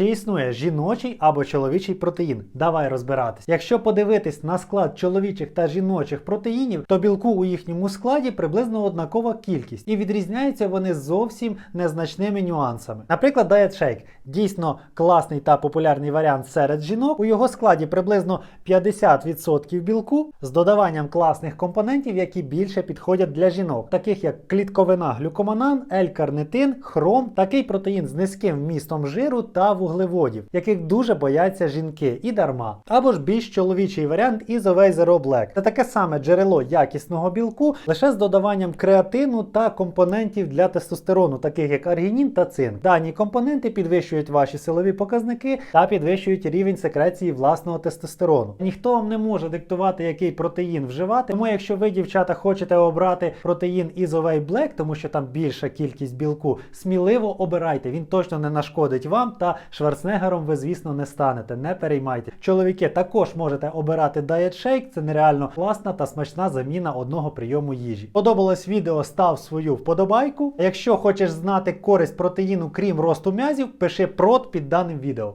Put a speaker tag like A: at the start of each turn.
A: Чи існує жіночий або чоловічий протеїн? Давай розбиратись. Якщо подивитись на склад чоловічих та жіночих протеїнів, то білку у їхньому складі приблизно однакова кількість, і відрізняються вони зовсім незначними нюансами. Наприклад, Diet Shake дійсно класний та популярний варіант серед жінок. У його складі приблизно 50% білку з додаванням класних компонентів, які більше підходять для жінок, таких як клітковина глюкоманан, L-карнитин, хром, такий протеїн з низьким вмістом жиру та вуглеводів, яких дуже бояться жінки і дарма. Або ж більш чоловічий варіант Isovay Zero Black. Це таке саме джерело якісного білку, лише з додаванням креатину та компонентів для тестостерону, таких як аргінін та цинк. Дані компоненти підвищують ваші силові показники та підвищують рівень секреції власного тестостерону. Ніхто вам не може диктувати, який протеїн вживати. Тому, якщо ви, дівчата, хочете обрати протеїн Isovay Black, тому що там більша кількість білку, сміливо обирайте. Він точно не нашкодить вам та Шварценеггером ви, звісно, не станете. Не переймайте. Чоловіки також можете обирати Diet Shake. Це нереально класна та смачна заміна одного прийому їжі. Подобалось відео, став свою вподобайку. Якщо хочеш знати користь протеїну, крім росту м'язів, пиши прот під даним відео.